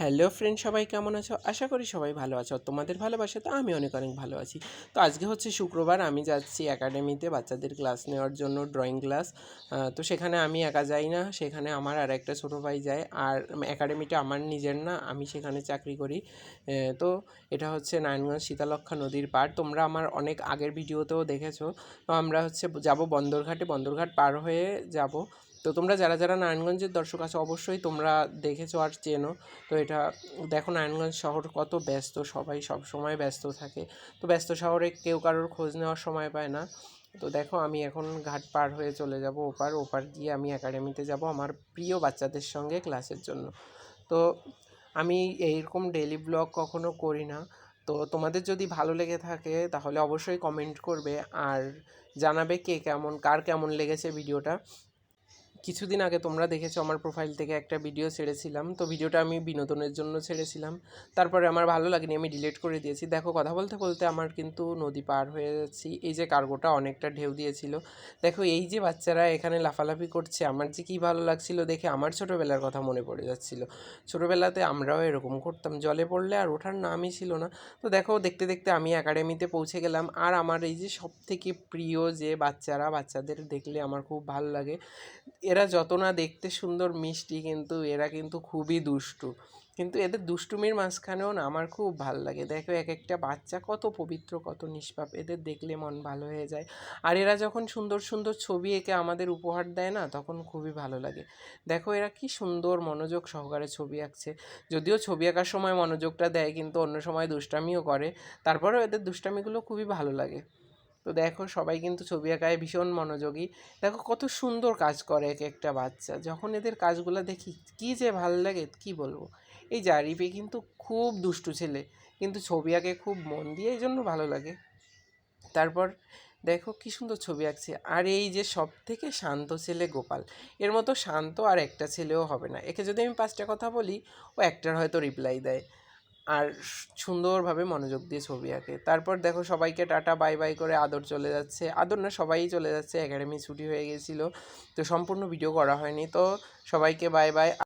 Hello friend, সবাই কেমন আছো? আশা করি সবাই ভালো আছো। তোমাদের ভালোবাসা তো আমি অনেক অনেক ভালো আছি। তো আজকে হচ্ছে শুক্রবার, আমি যাচ্ছি একাডেমিতে বাচ্চাদের ক্লাস নেওয়ার জন্য ড্রয়িং ক্লাস তো সেখানে আমি একা যাই না, সেখানে আমার আর একটা ছোটো ভাই যায়। আর একাডেমিটা আমার নিজের না, আমি সেখানে চাকরি করি। তো এটা হচ্ছে নারায়ণগঞ্জ শীতালক্ষা নদীর পাড়। তোমরা আমার অনেক আগের ভিডিওতেও দেখেছ। তো আমরা হচ্ছে যাব বন্দরঘাটে। বন্দরঘাট পার হয়ে যাব। তো তোমরা যারা যারা নারায়ণগঞ্জের দর্শক আছো, অবশ্যই তোমরা দেখেছ আর চেনো। তো এটা, দেখো নারায়ণগঞ্জ শহর কত ব্যস্ত, সবাই সব সময় ব্যস্ত থাকে। তো ব্যস্ত শহরে কেউ কারোর খোঁজ নেওয়ার সময় পায় না। তো দেখো আমি এখন ঘাট পার হয়ে চলে যাব ওপার ওপার গিয়ে আমি একাডেমিতে যাব আমার প্রিয় বাচ্চাদের সঙ্গে ক্লাসের জন্য। তো আমি এইরকম ডেইলি ব্লগ কখনো করি না। তো তোমাদের যদি ভালো লেগে থাকে তাহলে অবশ্যই কমেন্ট করবে আর জানাবে কে কেমন, কার কেমন লেগেছে ভিডিওটা কিছুদিন আগে তোমরা দেখেছ আমার প্রোফাইল থেকে একটা ভিডিও ছেড়েছিলাম। তো ভিডিওটা আমি বিনোদনের জন্য ছেড়েছিলাম। তারপরে আমার ভালো লাগেনি, আমি ডিলিট করে দিয়েছি। দেখো, কথা বলতে বলতে আমার কিন্তু নদী পার হয়ে যাচ্ছি। এই যে কার্গোটা অনেকটা ঢেউ দিয়েছিল। দেখো, এই যে বাচ্চারা এখানে লাফালাফি করছে, আমার যে কী ভালো লাগছিল দেখে আমার ছোটোবেলার কথা মনে পড়ে যাচ্ছিল। ছোটোবেলাতে আমরাও এরকম করতাম, জলে পড়লে আর ওঠার নামই ছিল না। তো দেখো, দেখতে দেখতে আমি একাডেমিতে পৌঁছে গেলাম। আর আমার এই যে সব থেকে প্রিয় যে বাচ্চারা, বাচ্চাদের দেখলে আমার খুব ভালো লাগে এরা যত না দেখতে সুন্দর, মিষ্টি কিন্তু এরা কিন্তু খুবই দুষ্টু। কিন্তু এদের দুষ্টুমির মাঝখানেও না আমার খুব ভালো লাগে। দেখো এক একটা বাচ্চা কত পবিত্র, কত নিষ্পাপ। এদের দেখলে মন ভালো হয়ে যায়। আর এরা যখন সুন্দর সুন্দর ছবি এঁকে আমাদের উপহার দেয় না, তখন খুবই ভালো লাগে। দেখো, এরা কি সুন্দর মনোযোগ সহকারে ছবি আঁকছে। যদিও ছবি আঁকার সময় মনোযোগটা দেয়, কিন্তু অন্য সময় দুষ্টামিও করে। তারপরেও এদের দুষ্টামিগুলো খুবই ভালো লাগে। তো দেখো সবাই কিন্তু ছবি আঁকায় ভীষণ মনোযোগী। দেখো কত সুন্দর কাজ করে এক একটা বাচ্চা। যখন এদের কাজগুলো দেখি, কী যে ভালো লাগে, কি বলব? এই জারিপে কিন্তু খুব দুষ্টু ছেলে, কিন্তু ছবি আঁকে খুব মন দিয়ে এই জন্য ভালো লাগে। তারপর দেখো কি সুন্দর ছবি আঁকছে। আর এই যে সব থেকে শান্ত ছেলে গোপাল, এর মতো শান্ত আর একটা ছেলেও হবে না। একে যদি আমি পাঁচটা কথা বলি, ও একটার হয়তো রিপ্লাই দেয়। আর সুন্দরভাবে মনোযোগ দিয়ে ছবি আঁকে। তারপর দেখো সবাইকে টাটা, বাই বাই করে আদর চলে যাচ্ছে। আদর না, সবাই চলে যাচ্ছে। একাডেমি ছুটি হয়ে গেছিল, তো সম্পূর্ণ ভিডিও করা হয়নি। তো সবাইকে বাই বাই